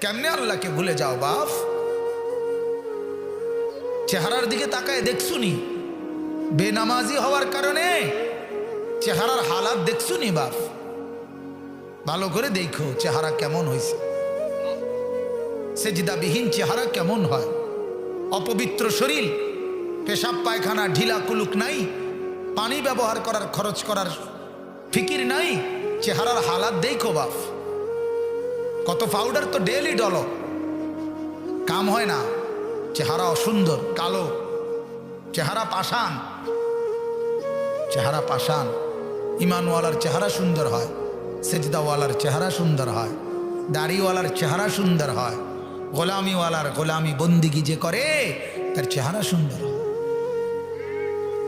কেমনে আল্লাহকে ভুলে যাও, বাপ? চেহারার দিকে তাকায় দেখছুনি। বেনামাজি হওয়ার কারণে চেহারার হালাত দেখছুনি, বাপ। ভালো করে দেখো চেহারা কেমন হয়েছে সেজিদাবিহীন চেহারা কেমন হয়? অপবিত্র শরীর, পেশাব পায়খানা, ঢিলা কুলুক নাই, পানি ব্যবহার করার খরচ করার ফিকির নাই, চেহারার হালাত দেখো, বাপ। কত পাউডার তো ডেলি ডল। কাম হয় না। চেহারা অসুন্দর, কালো। চেহারা পাষাণ। চেহারা পাষাণ। ইমানওয়ালার চেহারা সুন্দর হয়। সেজদাওয়ালার চেহারা সুন্দর হয়। দাড়িওয়ালার চেহারা সুন্দর হয়। গোলামিওয়ালার গোলামি বন্দিগি যে করে, তার চেহারা সুন্দর হয়।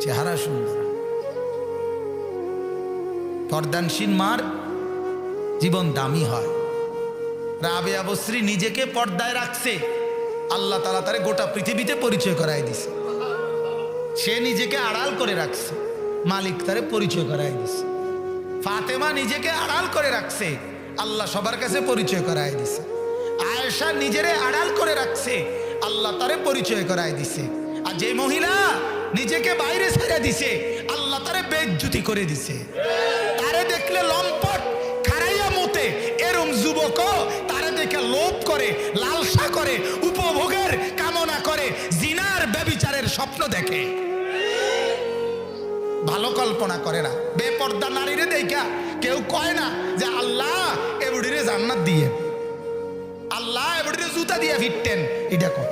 চেহারা সুন্দর। পর্দানসীন মার জীবন দামি হয়। রাবে আবশ্রী নিজেকে পর্দায় রাখছে। আল্লাহ তালা তারে গোটা পৃথিবীতে পরিচয় করাই দিছে। সে নিজেকে আড়াল করে রাখছে। মালিক তারে পরিচয় করাই দিছে। ফাতেমা নিজেকে আড়াল করে রাখছে। আল্লাহ সবার কাছে পরিচয় করাই দিছে। আয়েশা নিজেরে আড়াল করে রাখছে। আল্লাহ তারে পরিচয় করাই দিছে। আর যে মহিলা নিজেকে বাইরে ছেড়ে দিছে, আল্লাহ তারে বেজ্জুতি করে দিছে। তারে দেখলে লম্পট করে, লালসা করে, উপভোগের কামনা করে, জিনার ব্যবিচারের স্বপ্ন দেখে। ভালো কল্পনা করে না। বেপর্দা নারীরে দেখা কেউ কয় না যে আল্লাহ এবুড়িরে জান্নাত দিয়ে, আল্লাহ এবুড়িরে জুতা দিয়ে ফিরতেন। এটা কর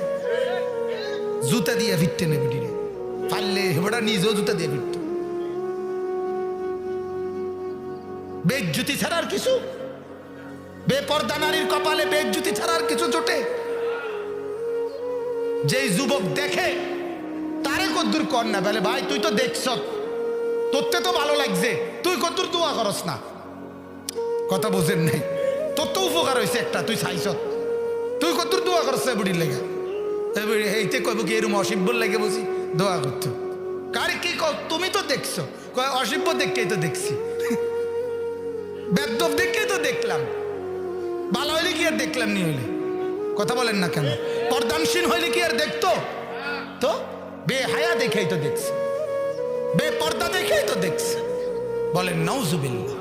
জুতা দিয়ে ফিরতেন এবুড়িরে। পারলে হেবড়া নিজেও জুতা দিয়ে ফিরত। বেজ্জুতি ছাড়ার কিছু বেপর্দা নারীর কপালে বেজ্জুতি ছাড়ার কিছু জোটে। যেই যুবক দেখে, তারে কদ্দুর কর না বলে, ভাই, তুই তো দেখছ তোরতে তো ভালো লাগছে, তুই কদ্দুর দোয়া করস না। কথা বুঝেন নাই। তোর তো উপকার হয়েছে একটা, তুই চাইছ। তুই কদ্দুর দোয়া করছ বুড়ির লেগে। এইতে কইব কি এরম অসিব্বর লেগে বুঝি দোয়া করতো। কার কি তুমি তো দেখছ। কয় অসিব্য দেখকেই তো দেখছি। বেদ্যব দেখেই তো দেখলাম। ভালো হইলে কি আর দেখলাম নি হইলে? কথা বলেন না কেন? পর্দানসীন হইলে কি আর দেখতো? তো? বে বেহায়া দেখেই তো দেখছি। বেপর্দা দেখেই তো দেখছে। বলেন নৌজুবিল্লা